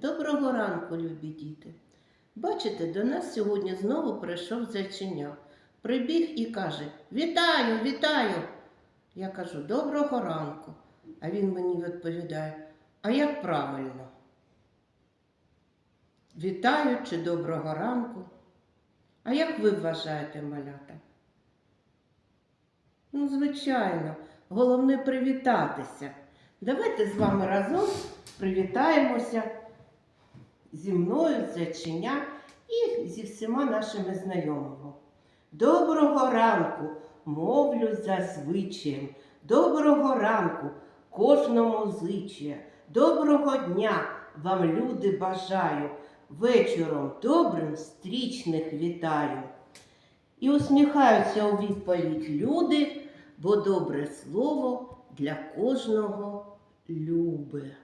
Доброго ранку, любі діти. Бачите, до нас сьогодні знову прийшов зайчиня. Прибіг і каже: Вітаю, вітаю! Я кажу, доброго ранку. А він мені відповідає, а як правильно? Вітаю чи доброго ранку? А як ви вважаєте, малята? Ну, звичайно, головне привітатися. Давайте з вами разом привітаємося зі мною, зайчиня і зі всіма нашими знайомими. Доброго ранку, мовлю за звичаєм. Доброго ранку кожному зичує. Доброго дня вам, люди, бажаю. Вечором добрим стрічних вітаю. І усміхаються у відповідь люди, бо добре слово для кожного любе.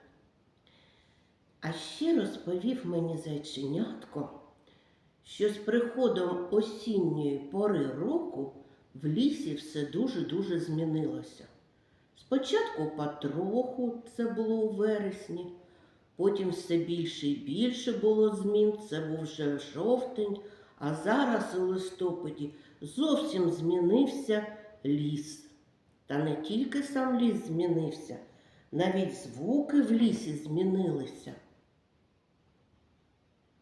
А ще розповів мені зайченятко, що з приходом осінньої пори року в лісі все дуже-дуже змінилося. Спочатку потроху це було у вересні, потім все більше і більше було змін, це був вже жовтень, а зараз у листопаді зовсім змінився ліс. Та не тільки сам ліс змінився, навіть звуки в лісі змінилися.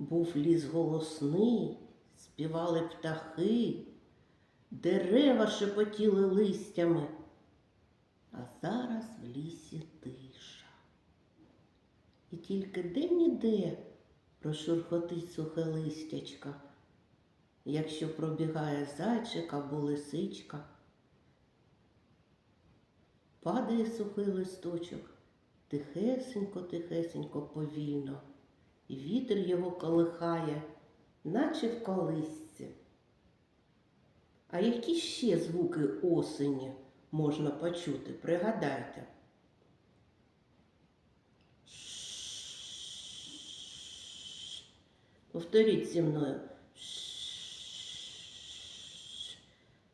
Був ліс голосний, співали птахи, дерева шепотіли листями, а зараз в лісі тиша. І тільки де-ніде прошурхотить сухе листячка, якщо пробігає зайчик або лисичка. Падає сухий листочок, тихесенько, тихесенько, повільно, і вітер його колихає, наче в колисці. А які ще звуки осені можна почути? Пригадайте. Повторіть зі мною.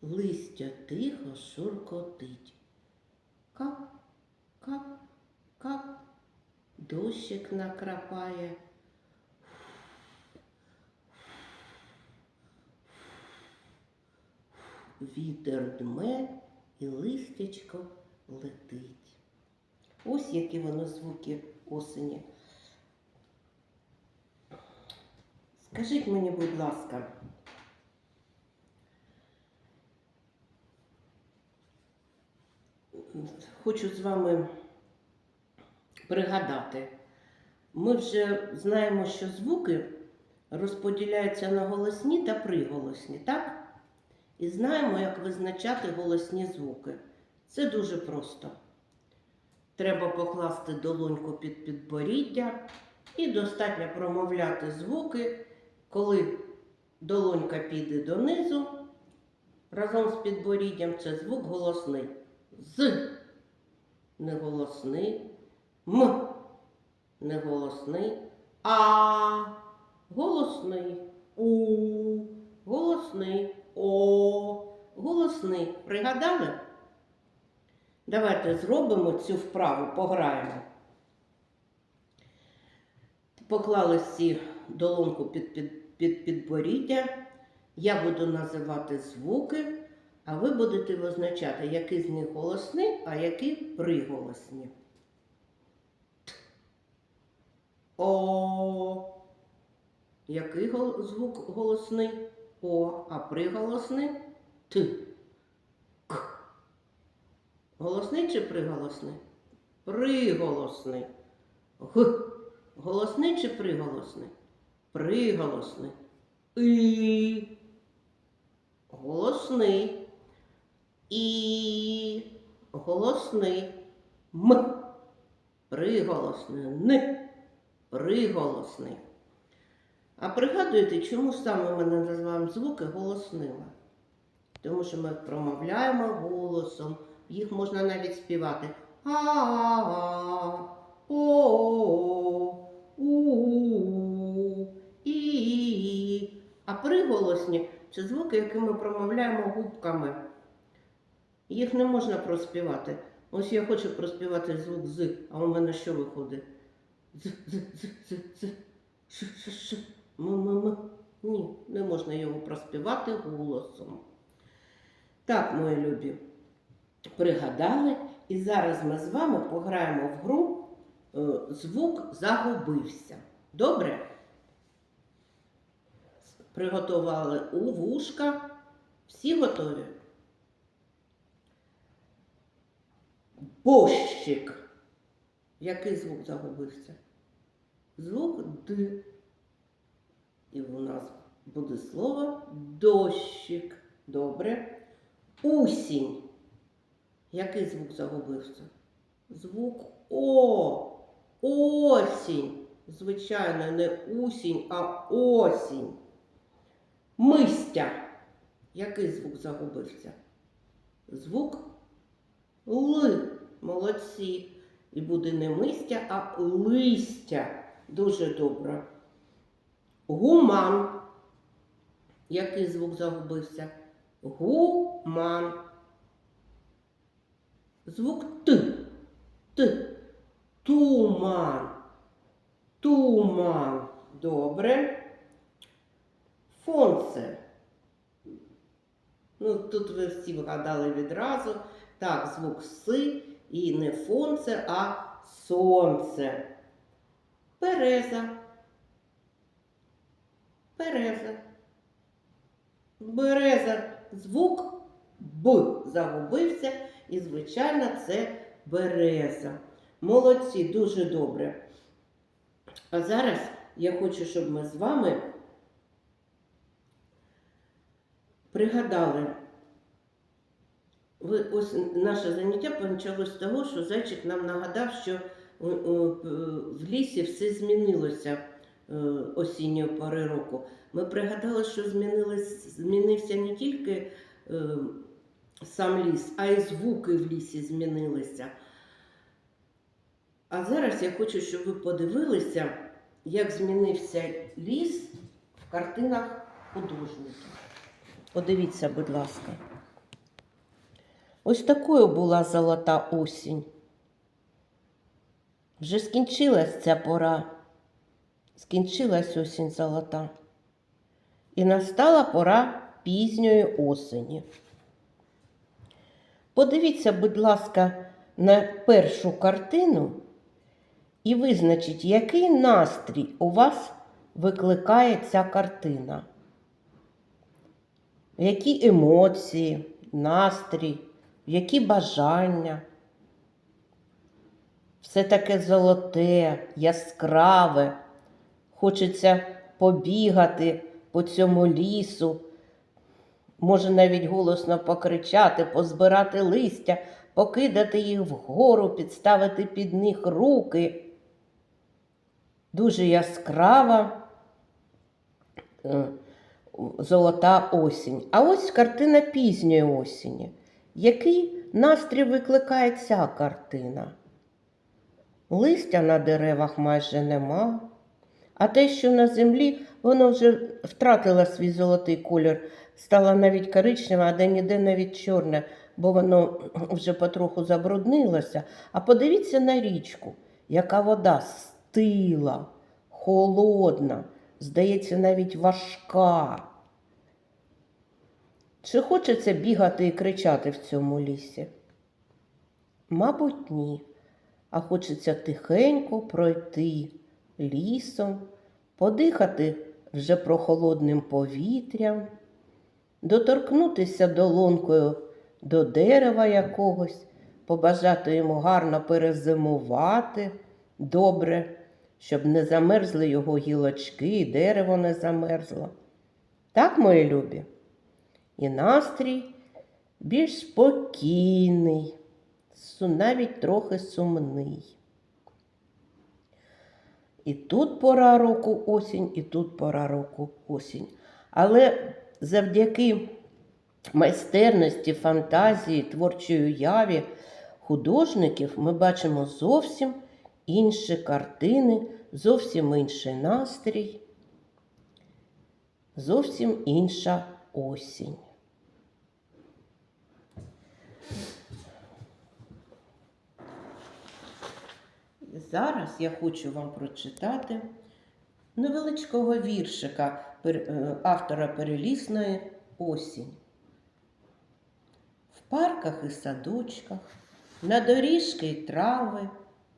Листя тихо шуркотить. Кап, кап, кап, дощик накрапає. Вітер дме і листячко летить. Ось які воно звуки осені. Скажіть мені, будь ласка, хочу з вами пригадати. Ми вже знаємо, що звуки розподіляються на голосні та приголосні, так? І знаємо, як визначати голосні звуки. Це дуже просто. Треба покласти долоньку під підборіддя і достатньо промовляти звуки, коли долонька піде донизу, разом з підборіддям це звук голосний. З неголосний, М неголосний, А голосний, У голосний, О голосний. Пригадали? Давайте зробимо цю вправу, пограємо. Поклали всі долонку під, під, під підборіддя. Я буду називати звуки, а ви будете визначати, який з них голосний, а який приголосні. О. Який звук голосний? О, а приголосний Т. К. Голосний чи приголосний? Приголосний. Г. Голосний чи приголосний? Приголосний. І. Голосний. І. Голосний. М. Приголосний. Н. Приголосний. А пригадуєте, чому саме ми не називаємо звуки голосними? Тому що ми промовляємо голосом, їх можна навіть співати. А-а-а, о у і А приголосні це звуки, які ми промовляємо губками. Їх не можна проспівати. Ось я хочу проспівати звук з, а у мене що виходить? з, з, з, з, з, ш, ш, ш, м, м, м. Ні, не можна його проспівати голосом. Так, мої любі, пригадали, і зараз ми з вами пограємо в гру е, Звук загубився. Добре? Приготували у вушка. Всі готові? Борщик. Який звук загубився? Звук Д. І у нас буде слово дощик. Добре. Усінь. Який звук загубився? Звук О. Осінь. Звичайно, не усінь, а осінь. Мистя. Який звук загубився? Звук Л. Молодці. І буде не мистя, а листя. Дуже добре. Гуман. Який звук загубився? Гуман. Звук Т. Т. Туман. Туман. Добре. Фонце. Ну, тут ви всі вгадали відразу. Так, звук С і не фонце, а сонце. Береза. Береза. Береза. Звук Б загубився. І, звичайно, це береза. Молодці, дуже добре. А зараз я хочу, щоб ми з вами пригадали. Ви, ось наше заняття почалося з того, що зайчик нам нагадав, що е, е, в лісі все змінилося осінньої пори року. Ми пригадали, що змінився не тільки е, сам ліс, а й звуки в лісі змінилися. А зараз я хочу, щоб ви подивилися, як змінився ліс в картинах художників. Подивіться, будь ласка. Ось такою була золота осінь. Вже скінчилась ця пора, скінчилась осінь золота. І настала пора пізньої осені. Подивіться, будь ласка, на першу картину і визначіть, який настрій у вас викликає ця картина. Які емоції, настрій, які бажання. Все таке золоте, яскраве. Хочеться побігати по цьому лісу. Може навіть голосно покричати, позбирати листя, покидати їх вгору, підставити під них руки. Дуже яскрава е, золота осінь. А ось картина пізньої осені. Який настрій викликає ця картина? Листя на деревах майже нема, а те, що на землі, воно вже втратило свій золотий колір, стало навіть коричневе, а де-ніде навіть чорне, бо воно вже потроху забруднилося. А подивіться на річку, яка вода стила, холодна, здається, навіть важка. Чи хочеться бігати і кричати в цьому лісі? Мабуть, ні. А хочеться тихенько пройти лісом, подихати вже прохолодним повітрям, доторкнутися долонкою до дерева якогось, побажати йому гарно перезимувати добре, щоб не замерзли його гілочки, і дерево не замерзло. Так, мої любі? І настрій більш спокійний, навіть трохи сумний. І тут пора року осінь, і тут пора року осінь. Але завдяки майстерності, фантазії, творчої уяві художників ми бачимо зовсім інші картини, зовсім інший настрій, зовсім інша осінь. Зараз я хочу вам прочитати невеличкого віршика е, автора Перелісної осінь. В парках і садочках, на доріжки й трави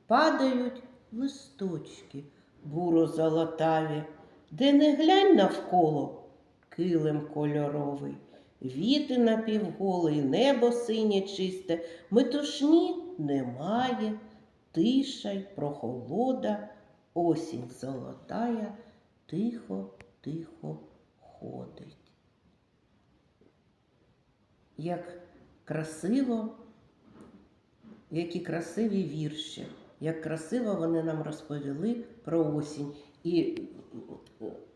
падають листочки буро-золотаві, де не глянь навколо килим кольоровий, віти напівголий, небо синє чисте, метушні немає, тиша й прохолода, осінь золотая, тихо, тихо ходить. Як красиво, які красиві вірші, як красиво вони нам розповіли про осінь. І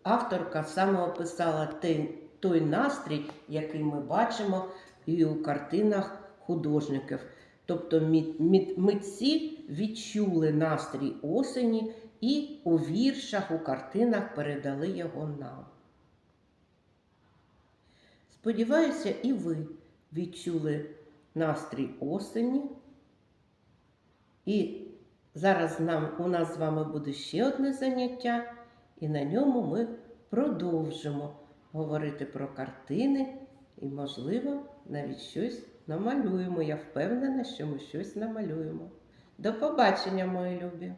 авторка саме описала той, той настрій, який ми бачимо і у картинах художників. Тобто митці відчули настрій осені і у віршах, у картинах передали його нам. Сподіваюся, і ви відчули настрій осені. І зараз нам, у нас з вами буде ще одне заняття, і на ньому ми продовжимо говорити про картини і, можливо, навіть щось намалюємо. Я впевнена, що ми щось намалюємо. До побачення, мої любі!